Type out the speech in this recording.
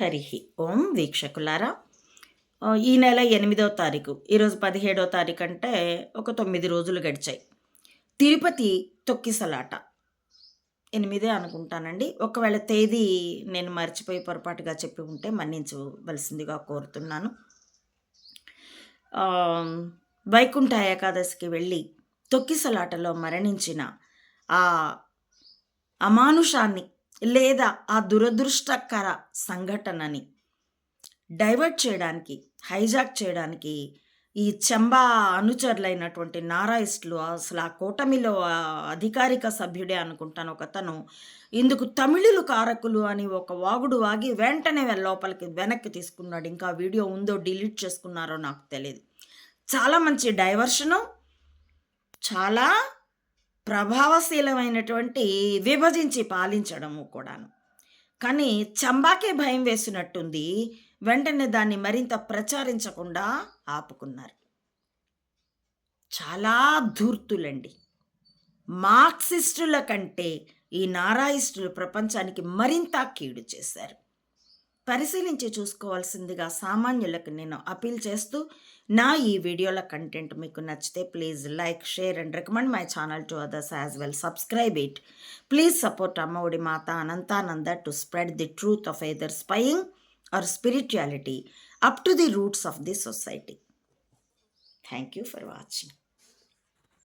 హరి ఓం వీక్షకులారా. ఈ నెల ఎనిమిదవ తారీఖు. ఈరోజు పదిహేడవ తారీఖు అంటే ఒక తొమ్మిది రోజులు గడిచాయి. తిరుపతి తొక్కిసలాట. ఎనిమిదే అనుకుంటానండి. ఒకవేళ తేదీ నేను మర్చిపోయి పొరపాటుగా చెప్పి ఉంటే మన్నించవలసిందిగా కోరుతున్నాను. వైకుంఠ ఏకాదశికి వెళ్ళి తొక్కిసలాటలో మరణించిన ఆ అమానుషాన్ని లేదా ఆ దురదృష్టకర సంఘటనని డైవర్ట్ చేయడానికి హైజాక్ చేయడానికి ఈ చెంబా అనుచరులైనటువంటి నారాయిస్టులు అసలు ఆ కూటమిలో అధికారిక సభ్యుడే అనుకుంటాను ఒకతను. ఇందుకు తమిళులు కారకులు అని ఒక వాగుడు వాగి వెంటనే లోపలికి వెనక్కి తీసుకున్నాడు. ఇంకా వీడియో ఉందో డిలీట్ చేసుకున్నారో నాకు తెలియదు చాలా మంచి డైవర్షను చాలా ప్రభావశీలమైనటువంటి విభజించి పాలించడము కూడాను. కానీ చంబాకే భయం వేసినట్టుంది వెంటనే దాన్ని మరింత ప్రచారించకుండా ఆపుకున్నారు. చాలా ధూర్తులండి. మార్క్సిస్టుల కంటే ఈ నారాయిస్టులు ప్రపంచానికి మరింత కీడు చేశారు. పరిశీలించి చూసుకోవాల్సిందిగా సామాన్యులకు నేను అపీల్ చేస్తూ నా ఈ వీడియోల కంటెంట్ మీకు నచ్చితే please like share and recommend my channel to others as well. Subscribe it. Please support Ammaodi Mata Anantananda to spread the truth of either spying or spirituality up to the roots of the society. Thank you for watching.